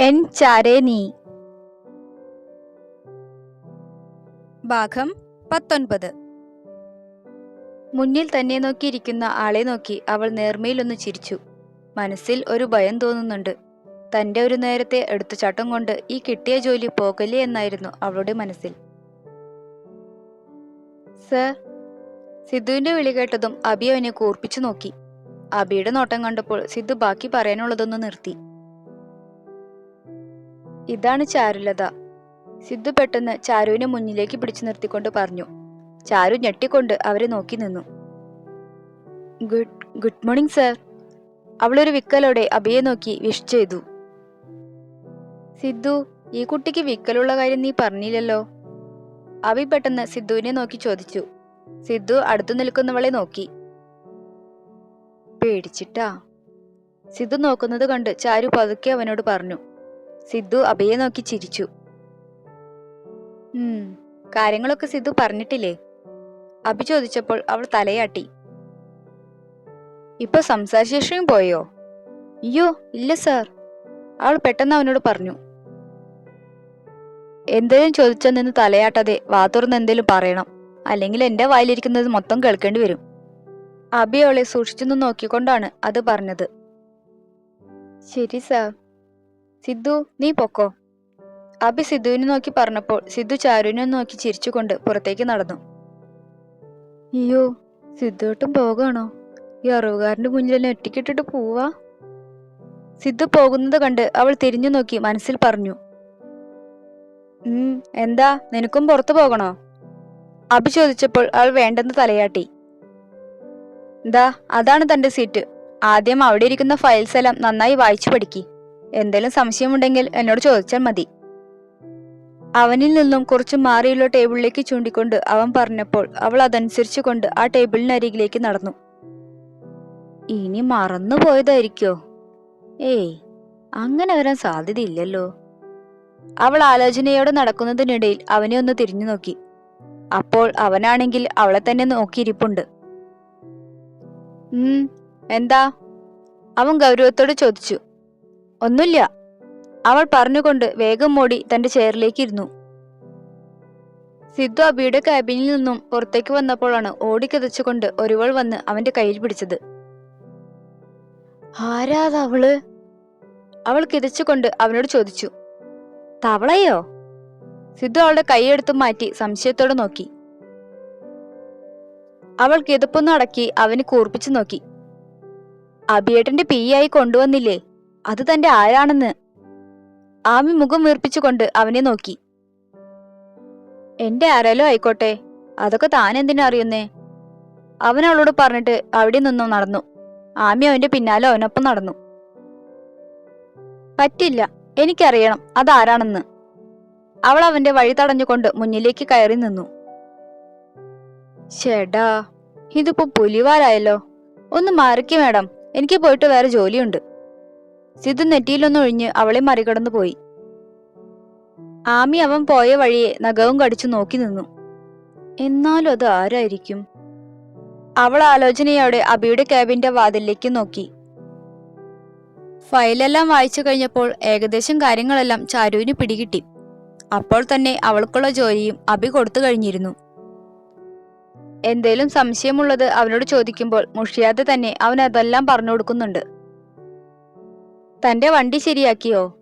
N ചാരേ നീ. ഭാഗം പത്തൊൻപത്. മുന്നിൽ തന്നെ നോക്കിയിരിക്കുന്ന ആളെ നോക്കി അവൾ നേർമയിലൊന്ന് ചിരിച്ചു. മനസ്സിൽ ഒരു ഭയം തോന്നുന്നുണ്ട്. തന്റെ ഒരു നേരത്തെ എടുത്തുചാട്ടം കൊണ്ട് ഈ കിട്ടിയ ജോലി പോകല്ലേ എന്നായിരുന്നു അവളുടെ മനസ്സിൽ. സർ സിദ്ധുവിന്റെ വിളി കേട്ടതും അബി അവനെ കൂർപ്പിച്ചു നോക്കി. അബിയുടെ നോട്ടം കണ്ടപ്പോൾ സിദ്ധു ബാക്കി പറയാനുള്ളതൊന്ന് നിർത്തി. ഇതാണ് ചാരുലത. സിദ്ധു പെട്ടെന്ന് ചാരുവിനെ മുന്നിലേക്ക് പിടിച്ചു നിർത്തിക്കൊണ്ട് പറഞ്ഞു. ചാരു ഞെട്ടിക്കൊണ്ട് അവരെ നോക്കി നിന്നു. Good good morning sir. അവളൊരു വിക്കലോടെ അബിയെ നോക്കി വിഷ് ചെയ്തു. സിദ്ധു ഈ കുട്ടിക്ക് വിക്കലുള്ള കാര്യം നീ പറഞ്ഞില്ലല്ലോ. അബി പെട്ടെന്ന് സിദ്ധുവിനെ നോക്കി ചോദിച്ചു. സിദ്ധു അടുത്തു നിൽക്കുന്നവളെ നോക്കി. പേടിച്ചിട്ടാ? സിദ്ധു നോക്കുന്നത് കണ്ട് ചാരു പതുക്കെ അവനോട് പറഞ്ഞു. സിദ്ധു അഭയെ നോക്കി ചിരിച്ചു. ഉം കാര്യങ്ങളൊക്കെ സിദ്ധു പറഞ്ഞിട്ടില്ലേ? അഭി ചോദിച്ചപ്പോൾ അവൾ തലയാട്ടി. ഇപ്പൊ സംസാരശേഷിയും പോയോ? അയ്യോ ഇല്ല സാർ അവൾ പെട്ടെന്ന് അവനോട് പറഞ്ഞു. എന്തേലും ചോദിച്ചാൽ നിന്ന് തലയാട്ടാതെ വാതുറന്ന് എന്തേലും പറയണം. അല്ലെങ്കിൽ എന്റെ വായിലിരിക്കുന്നത് മൊത്തം കേൾക്കേണ്ടി വരും. അബി അവളെ സൂക്ഷിച്ചൊന്ന് നോക്കിക്കൊണ്ടാണ് അത് പറഞ്ഞത്. ശരി സാർ. സിദ്ധു നീ പൊക്കോ. അബി സിദ്ധുവിനെ നോക്കി പറഞ്ഞപ്പോൾ സിദ്ധു ചാരുവിനെ നോക്കി ചിരിച്ചുകൊണ്ട് പുറത്തേക്ക് നടന്നു. അയ്യോ സിദ്ധുവട്ടും പോകാണോ? ഈ അറിവുകാരന്റെ മുന്നിൽ ഒറ്റയ്ക്കിട്ടിട്ട് പോവാ? സിദ്ധു പോകുന്നത് കണ്ട് അവൾ തിരിഞ്ഞു നോക്കി മനസ്സിൽ പറഞ്ഞു. ഉം എന്താ നിനക്കും പുറത്തു പോകണോ? അബി ചോദിച്ചപ്പോൾ അവൾ വേണ്ടെന്ന് തലയാട്ടി. എന്താ അതാണ് തന്റെ സീറ്റ്. ആദ്യം അവിടെ ഇരിക്കുന്ന ഫയൽസ് എല്ലാം നന്നായി വായിച്ചു പഠിക്കി. എന്തെങ്കിലും സംശയമുണ്ടെങ്കിൽ എന്നോട് ചോദിച്ചാൽ മതി. അവനിൽ നിന്നും കുറച്ച് മാറിയുള്ള ടേബിളിലേക്ക് ചൂണ്ടിക്കൊണ്ട് അവൻ പറഞ്ഞപ്പോൾ അവൾ അതനുസരിച്ചു കൊണ്ട് ആ ടേബിളിനരികിലേക്ക് നടന്നു. ഇനി മറന്നു പോയതായിരിക്കോ? ഏയ് അങ്ങനെ വരാൻ സാധ്യതയില്ലല്ലോ. അവൾ ആലോചനയോടെ നടക്കുന്നതിനിടയിൽ അവനെ ഒന്ന് തിരിഞ്ഞു നോക്കി. അപ്പോൾ അവനാണെങ്കിൽ അവളെ തന്നെ നോക്കിയിരിപ്പുണ്ട്. എന്താ? അവൻ ഗൗരവത്തോട് ചോദിച്ചു. ഒന്നുമില്ല. അവൾ പറഞ്ഞുകൊണ്ട് വേഗം മോടി തന്റെ ചെയറിലേക്ക് ഇരുന്നു സിദ്ധു അബിയുടെ ക്യാബിനിൽ നിന്നും പുറത്തേക്ക് വന്നപ്പോഴാണ് ഓടിക്കതച്ചുകൊണ്ട് ഒരുവൾ വന്ന് അവന്റെ കയ്യിൽ പിടിച്ചത്. ആരാതവൾ അവൾ കിതച്ചുകൊണ്ട് അവനോട് ചോദിച്ചു. തവളയോ? സിദ്ധു അവളുടെ കൈയെടുത്ത് മാറ്റി സംശയത്തോടെ നോക്കി. അവൾ കിതപ്പൊന്ന് അടക്കി അവന് കൂർപ്പിച്ചു നോക്കി. അബിയേട്ടന്റെ പീയായി കൊണ്ടുവന്നില്ലേ? അത് തന്റെ ആരാണെന്ന്. ആമി മുഖം വീർപ്പിച്ചുകൊണ്ട് അവനെ നോക്കി. എന്റെ ആരാലോ ആയിക്കോട്ടെ അതൊക്കെ താൻ എന്തിനാ അറിയുന്നേ? അവൻ അവളോട് പറഞ്ഞിട്ട് അവിടെ നിന്നും നടന്നു. ആമി അവന്റെ പിന്നാലെ അവനൊപ്പം നടന്നു. പറ്റില്ല എനിക്കറിയണം അതാരാണെന്ന് അവൾ അവന്റെ വഴി തടഞ്ഞുകൊണ്ട് മുന്നിലേക്ക് കയറി നിന്നു. ചേടാ ഇതിപ്പോ പുലിവാലായല്ലോ. ഒന്ന് മാറിക്ക് മേഡം എനിക്ക് പോയിട്ട് വേറെ ജോലിയുണ്ട്. സിദ്ധു നെറ്റിയിലൊന്നൊഴിഞ്ഞ് അവളെ മറികടന്നു പോയി. ആമി അവൻ പോയ വഴിയെ നഖവും കടിച്ചു നോക്കി നിന്നു. എന്നാലും അത് ആരായിരിക്കും? അവൾ ആലോചനയോടെ അബിയുടെ ക്യാബിന്റെ വാതിലേക്ക് നോക്കി. ഫയലെല്ലാം വായിച്ചു കഴിഞ്ഞപ്പോൾ ഏകദേശം കാര്യങ്ങളെല്ലാം ചാരുവിന് പിടികിട്ടി. അപ്പോൾ തന്നെ അവൾക്കുള്ള ജോലിയും അബി കൊടുത്തു കഴിഞ്ഞിരുന്നു. എന്തേലും സംശയമുള്ളത് അവനോട് ചോദിക്കുമ്പോൾ മുഷിയാതെ തന്നെ അവൻ അതെല്ലാം പറഞ്ഞു കൊടുക്കുന്നുണ്ട്. തന്റെ വണ്ടി ശരിയാക്കിയോ?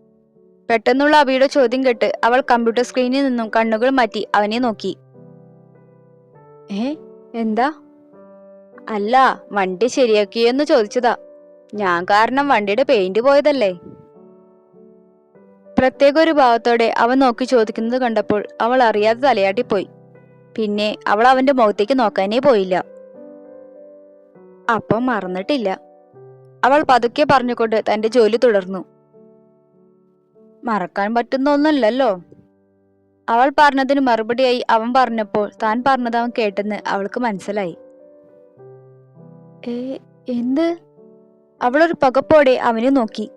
പെട്ടെന്നുള്ള അബിയുടെ ചോദ്യം കേട്ട് അവൾ കമ്പ്യൂട്ടർ സ്ക്രീനിൽ നിന്നും കണ്ണുകൾ മാറ്റി അവനെ നോക്കി. ഏ എന്താ? അല്ല വണ്ടി ശരിയാക്കിയെന്ന് ചോദിച്ചതാ. ഞാൻ കാരണം വണ്ടിയുടെ പെയിന്റ് പോയതല്ലേ. പ്രത്യേക ഒരു ഭാവത്തോടെ അവൻ നോക്കി ചോദിക്കുന്നത് കണ്ടപ്പോൾ അവൾ അറിയാതെ തലയാട്ടിപ്പോയി. പിന്നെ അവൾ അവന്റെ മുഖത്തേക്ക് നോക്കാനേ പോയില്ല. അപ്പം മറന്നിട്ടില്ല. അവൾ പതുക്കെ പറഞ്ഞുകൊണ്ട് തന്റെ ജോലി തുടർന്നു. മറക്കാൻ പറ്റുന്ന ഒന്നല്ലല്ലോ അവൾ പറഞ്ഞതിന് മറുപടിയായി അവൻ പറഞ്ഞപ്പോൾ താൻ പറഞ്ഞത് അവൻ കേട്ടെന്ന് അവൾക്ക് മനസ്സിലായി. ഏ എന്ത്? അവളൊരു പകപ്പോടെ അവനെ നോക്കി.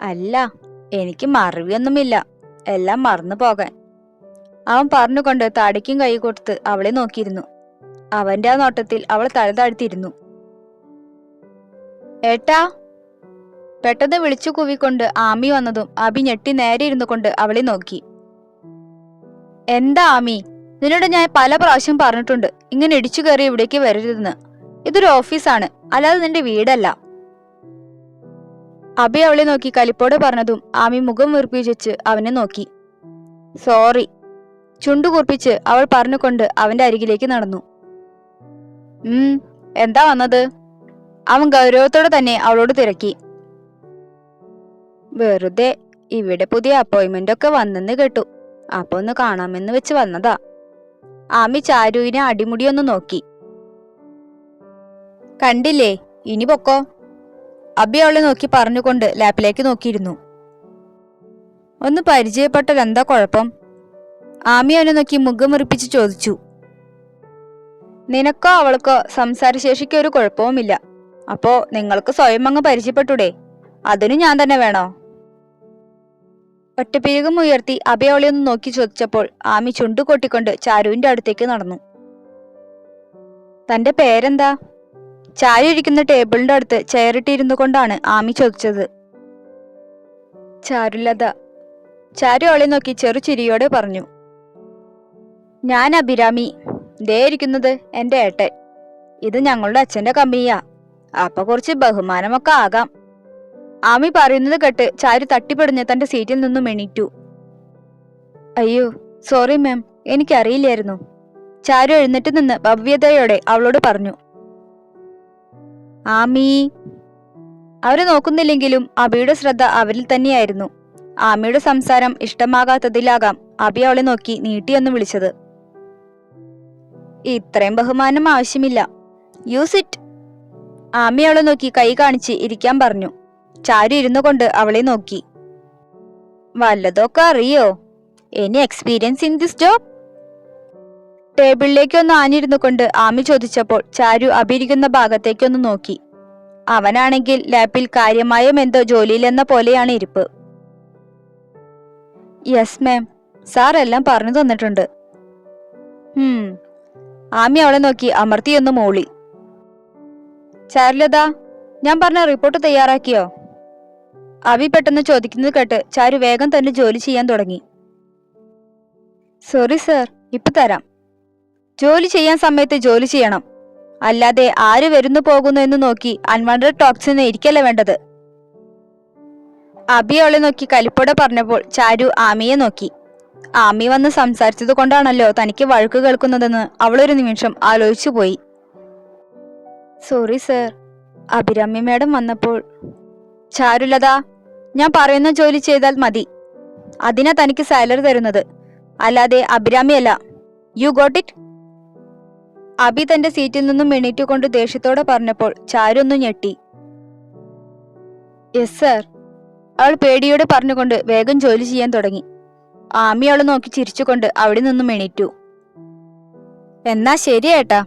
അല്ല എനിക്ക് മറവിയൊന്നുമില്ല. എല്ലാം മറന്നു പോകാൻ. അവൻ പറഞ്ഞുകൊണ്ട് താടിക്കും കൈ കൊടുത്ത് അവളെ നോക്കിയിരുന്നു. അവന്റെ ആ നോട്ടത്തിൽ അവൾ തല താഴ്ത്തിയിരുന്നു. ഏട്ടാ പെട്ടെന്ന് വിളിച്ചു കൂവിക്കൊണ്ട് ആമി വന്നതും അബി ഞെട്ടി നേരെ ഇരുന്നു കൊണ്ട് അവളെ നോക്കി. എന്താ ആമി നിന്നോട് ഞാൻ പല പ്രാവശ്യം പറഞ്ഞിട്ടുണ്ട് ഇങ്ങനെ ഇടിച്ചു കയറി ഇവിടേക്ക് വരരുതെന്ന്. ഇതൊരു ഓഫീസാണ് അല്ലാതെ നിന്റെ വീടല്ല. അബി അവളെ നോക്കി കലിപ്പോടെ പറഞ്ഞതും ആമി മുഖം വീർപ്പിച്ച് അവനെ നോക്കി. സോറി ചുണ്ടു കൂർപ്പിച്ച് അവൾ പറഞ്ഞുകൊണ്ട് അവന്റെ അരികിലേക്ക് നടന്നു. ഉം എന്താ വന്നത്? അവൻ ഗൗരവത്തോടെ തന്നെ അവളോട് തിരക്കി. വെറുതെ ഇവിടെ പുതിയ അപ്പോയിന്റ്മെന്റ് ഒക്കെ വന്നെന്ന് കേട്ടു. അപ്പൊ ഒന്ന് കാണാമെന്ന് വെച്ച് വന്നതാ. ആമി ചാരുവിനെ അടിമുടിയൊന്ന് നോക്കി. കണ്ടില്ലേ? ഇനി പൊക്കോ. അബി അവളെ നോക്കി പറഞ്ഞുകൊണ്ട് ലാപ്പിലേക്ക് നോക്കിയിരുന്നു. ഒന്ന് പരിചയപ്പെട്ടത് എന്താ കുഴപ്പം? ആമി അവനെ നോക്കി മുഖം മുറിപ്പിച്ച് ചോദിച്ചു. നിനക്കോ അവൾക്കോ സംസാരശേഷിക്ക് ഒരു കുഴപ്പവുമില്ല. അപ്പോ നിങ്ങൾക്ക് സ്വയം അങ്ങ് പരിചയപ്പെട്ടൂടെ. അതിനു ഞാൻ തന്നെ വേണോ? ഒറ്റപ്പിരികം ഉയർത്തി ഒന്ന് നോക്കി ചോദിച്ചപ്പോൾ ആമി ചുണ്ടു കൊട്ടിക്കൊണ്ട് ചാരുവിന്റെ അടുത്തേക്ക് നടന്നു. തന്റെ പേരെന്താ? ചാരു ഇരിക്കുന്ന ടേബിളിന്റെ അടുത്ത് ചെയറിട്ടിരുന്നു കൊണ്ടാണ് ആമി ചോദിച്ചത്. ചാരുലത ചാരു അവളെ നോക്കി ചെറു ചിരിയോടെ പറഞ്ഞു. ഞാൻ അഭിരാമി. ദേ ഇരിക്കുന്നത് എന്റെ ഏട്ടൻ. ഇത് ഞങ്ങളുടെ അച്ഛന്റെ കമ്പനിയാ. അപ്പൊ കുറച്ച് ബഹുമാനമൊക്കെ ആകാം. ആമി പറയുന്നത് കേട്ട് ചാരു തട്ടിപ്പിടിഞ്ഞ് തന്റെ സീറ്റിൽ നിന്നും എണീറ്റു. അയ്യോ സോറി മാം എനിക്കറിയില്ലായിരുന്നു. ചാരു എഴുന്നേറ്റ് നിന്ന് ഭവ്യതയോടെ അവളോട് പറഞ്ഞു. ആമി അവരെ നോക്കുന്നില്ലെങ്കിലും അബിയുടെ ശ്രദ്ധ അവരിൽ തന്നെയായിരുന്നു. ആമിയുടെ സംസാരം ഇഷ്ടമാകാത്തതിലാകാം അബി അവളെ നോക്കി നീട്ടിയൊന്ന് വിളിച്ചത്. ഇത്രയും ബഹുമാനം ആവശ്യമില്ല. യൂസ് ഇറ്റ് ആമി അവളെ നോക്കി കൈ കാണിച്ച് ഇരിക്കാൻ പറഞ്ഞു. ചാരു ഇരുന്നു കൊണ്ട് അവളെ നോക്കി. വല്ലതൊക്കെ അറിയോ? Any experience in this job ടേബിളിലേക്ക് ഒന്ന് ആഞ്ഞിരുന്നു കൊണ്ട് ആമി ചോദിച്ചപ്പോൾ ചാരു അഭിരിക്കുന്ന ഭാഗത്തേക്കൊന്ന് നോക്കി. അവനാണെങ്കിൽ ലാപ്പിൽ കാര്യമായും എന്തോ ജോലിയിലെന്ന പോലെയാണ് ഇരിപ്പ്. യെസ് മാം സാർ എല്ലാം പറഞ്ഞു തന്നിട്ടുണ്ട്. ഹും ആമി അവളെ നോക്കി അമർത്തിയൊന്ന് മൂളി. ചാരുലത ഞാൻ പറഞ്ഞ റിപ്പോർട്ട് തയ്യാറാക്കിയോ? അവി പെട്ടെന്ന് ചോദിക്കുന്നത് കേട്ട് ചാരു വേഗം തന്നെ ജോലി ചെയ്യാൻ തുടങ്ങി. സോറി സർ ഇപ്പൊ തരാം. ജോലി ചെയ്യാൻ സമയത്ത് ജോലി ചെയ്യണം. അല്ലാതെ ആര് വരുന്നു പോകുന്നു എന്ന് നോക്കി അൺവാണ്ടഡ് ടോക്സിന് ഇരിക്കല്ല വേണ്ടത്? അബി അവളെ നോക്കി കലിപ്പോടെ പറഞ്ഞപ്പോൾ ചാരു ആമിയെ നോക്കി. ആമി വന്ന് സംസാരിച്ചത് കൊണ്ടാണല്ലോ തനിക്ക് വഴക്ക് കേൾക്കുന്നതെന്ന് അവളൊരു നിമിഷം ആലോചിച്ചു പോയി സോറി സർ അഭിരാമി മാഡം വന്നപ്പോൾ ചാരുലത ഞാൻ പറയുന്ന ജോലി ചെയ്താൽ മതി. അതിനാ തനിക്ക് സാലറി തരുന്നത്. അല്ലാതെ അഭിരാമിയല്ല യു ഗോട്ട് ഇറ്റ് അബി തന്റെ സീറ്റിൽ നിന്നും എണീറ്റുകൊണ്ട് ദേഷ്യത്തോടെ പറഞ്ഞപ്പോൾ ചാരു ഒന്ന് ഞെട്ടി. യെസ് സർ അവൾ പേടിയോടെ പറഞ്ഞുകൊണ്ട് വേഗം ജോലി ചെയ്യാൻ തുടങ്ങി. ആമി അവളെ നോക്കി ചിരിച്ചുകൊണ്ട് അവിടെ നിന്നും എണീറ്റു. എന്നാ ശരി ഏട്ടാ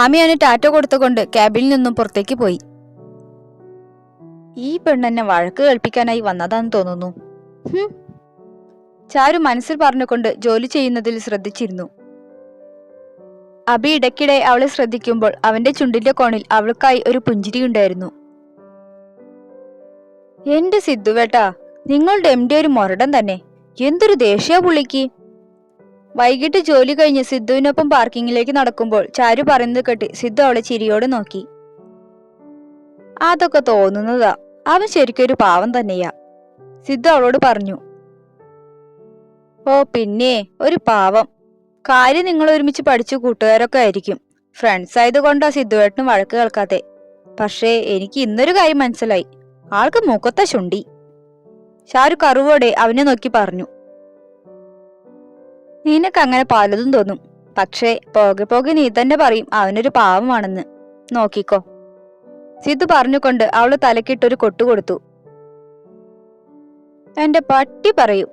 ആമി അവന് ടാറ്റ കൊടുത്തുകൊണ്ട് ക്യാബിനിൽ നിന്നും പുറത്തേക്ക് പോയി. ഈ പെണ്ണെന്നെ വഴക്ക് കേൾപ്പിക്കാനായി വന്നതാന്ന് തോന്നുന്നു. ചാരു മനസ്സിൽ പറഞ്ഞുകൊണ്ട് ജോലി ചെയ്യുന്നതിൽ ശ്രദ്ധിച്ചിരുന്നു. അബി ഇടയ്ക്കിടെ അവളെ ശ്രദ്ധിക്കുമ്പോൾ അവന്റെ ചുണ്ടിന്റെ കോണിൽ അവൾക്കായി ഒരു പുഞ്ചിരി ഉണ്ടായിരുന്നു. എന്റെ സിദ്ധുവേട്ടാ നിങ്ങളുടെ എം ഡി ഒരു മൊരടം തന്നെ. എന്തൊരു ദേഷ്യ പുള്ളിക്ക്. വൈകിട്ട് ജോലി കഴിഞ്ഞ് സിദ്ധുവിനൊപ്പം പാർക്കിങ്ങിലേക്ക് നടക്കുമ്പോൾ ചാരു പറയുന്നത് കെട്ടി സിദ്ധു അവളെ ചിരിയോട് നോക്കി. അതൊക്കെ തോന്നുന്നതാ. അവൻ ശരിക്കും ഒരു പാവം തന്നെയാ. സിദ്ധു അവളോട് പറഞ്ഞു. ഓ പിന്നെ ഒരു പാവം. കാര്യം നിങ്ങൾ ഒരുമിച്ച് പഠിച്ചു കൂട്ടുകാരൊക്കെ ആയിരിക്കും. ഫ്രണ്ട്സ് ആയതുകൊണ്ടാ സിദ്ധുവേട്ടനും വഴക്ക് കേൾക്കാതെ പക്ഷേ എനിക്ക് ഇന്നൊരു കാര്യം മനസ്സിലായി. ആൾക്ക് മുഖത്തെ ശുണ്ടി. ഷാരു കറുവോടെ അവനെ നോക്കി പറഞ്ഞു. നിനക്ക് അങ്ങനെ പലതും തോന്നും. പക്ഷേ പോകെ പോകെ നീ തന്നെ പറയും അവനൊരു പാവമാണെന്ന്. നോക്കിക്കോ. സിദ്ധു പറഞ്ഞുകൊണ്ട് അവൾ തലക്കിട്ടൊരു കൊട്ടു കൊടുത്തു. എന്റെ പട്ടി പറയും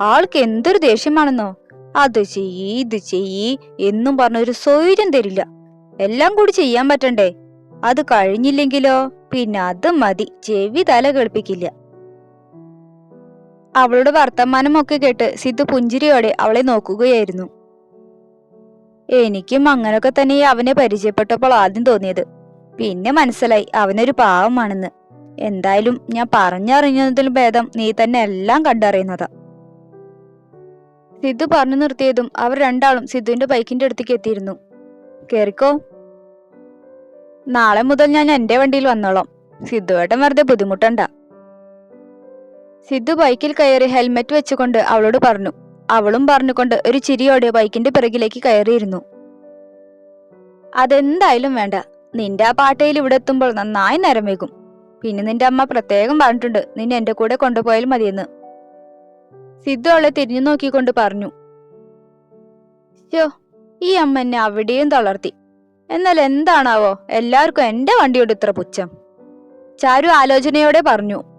ആൾക്ക് എന്തൊരു ദേഷ്യമാണെന്നോ? അത് ചെയ്യ് ഇത് ചെയ്യ് എന്നും പറഞ്ഞൊരു സ്വൈര്യം തരില്ല. എല്ലാം കൂടി ചെയ്യാൻ പറ്റണ്ടേ? അത് കഴിഞ്ഞില്ലെങ്കിലോ? പിന്നെ അത് മതി ചെവി തല കേൾപ്പിക്കില്ല. അവളുടെ വർത്തമാനമൊക്കെ കേട്ട് സിദ്ധു പുഞ്ചിരിയോടെ അവളെ നോക്കുകയായിരുന്നു. എനിക്കും അങ്ങനൊക്കെ തന്നെ അവനെ പരിചയപ്പെട്ടപ്പോൾ ആദ്യം തോന്നിയത്. പിന്നെ മനസ്സിലായി അവനൊരു പാവമാണെന്ന്. എന്തായാലും ഞാൻ പറഞ്ഞറിഞ്ഞതിലും ഭേദം നീ തന്നെ എല്ലാം കണ്ടറിയുന്നതാ. സിദ്ധു പറഞ്ഞു നിർത്തിയതും അവർ രണ്ടാളും സിദ്ധുവിന്റെ ബൈക്കിന്റെ അടുത്തേക്ക് എത്തിയിരുന്നു. കേറിക്കോ. നാളെ മുതൽ ഞാൻ എന്റെ വണ്ടിയിൽ വന്നോളാം. സിദ്ധുവേട്ടൻ വെറുതെ ബുദ്ധിമുട്ടണ്ട. സിദ്ധു ബൈക്കിൽ കയറി ഹെൽമെറ്റ് വെച്ചുകൊണ്ട് അവളോട് പറഞ്ഞു. അവളും പറഞ്ഞുകൊണ്ട് ഒരു ചിരിയോടെ ബൈക്കിന്റെ പിറകിലേക്ക് കയറിയിരുന്നു. അതെന്തായാലും വേണ്ട. നിന്റെ ആ പാട്ടയിൽ ഇവിടെ എത്തുമ്പോൾ നന്നായി നേരം വൈകും. പിന്നെ നിന്റെ അമ്മ പ്രത്യേകം പറഞ്ഞിട്ടുണ്ട് നിന്നെ എന്റെ കൂടെ കൊണ്ടുപോയാൽ മതിയെന്ന്. സിദ്ധു അവളെ തിരിഞ്ഞു നോക്കിക്കൊണ്ട് പറഞ്ഞു. ഷോ ഈ അമ്മ എന്നെ അവിടെയും തളർത്തി. എന്നാൽ എന്താണാവോ? എല്ലാവർക്കും എന്റെ വണ്ടിയോട് ഇത്ര പുച്ഛം. ചാരു ആലോചനയോടെ പറഞ്ഞു.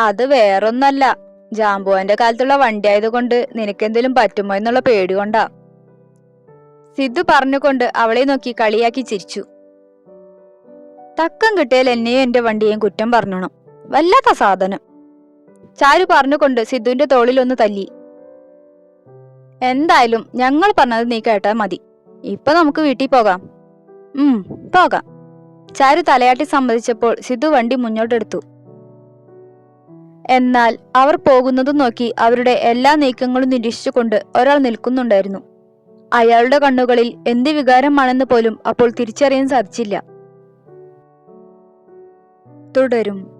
അത് വേറൊന്നല്ല. ജാമ്പുവാന്റെ കാലത്തുള്ള വണ്ടി ആയതുകൊണ്ട് നിനക്കെന്തെങ്കിലും പറ്റുമോ എന്നുള്ള പേടി കൊണ്ടാ സിദ്ധു പറഞ്ഞുകൊണ്ട് അവളെ നോക്കി കളിയാക്കി ചിരിച്ചു. തക്കം കിട്ടിയാൽ എന്നെയും എന്റെ വണ്ടിയെയും കുറ്റം പറഞ്ഞണം. വല്ലാത്ത സാധനം. ചാരു പറഞ്ഞുകൊണ്ട് സിദ്ധുവിന്റെ തോളിൽ ഒന്ന് തല്ലി. എന്തായാലും ഞങ്ങൾ പറഞ്ഞത് നീ കേട്ടാ മതി. ഇപ്പൊ നമുക്ക് വീട്ടിൽ പോകാം. ഉം പോകാം. ചാരു തലയാട്ടി സമ്മതിച്ചപ്പോൾ സിദ്ധു വണ്ടി മുന്നോട്ടെടുത്തു. എന്നാൽ അവർ പോകുന്നതും നോക്കി അവരുടെ എല്ലാ നീക്കങ്ങളും നിരീക്ഷിച്ചുകൊണ്ട് ഒരാൾ നിൽക്കുന്നുണ്ടായിരുന്നു. അയാളുടെ കണ്ണുകളിൽ എന്ത് വികാരമാണെന്ന് പോലും അപ്പോൾ തിരിച്ചറിയാൻ സാധിച്ചില്ല. തുടരും.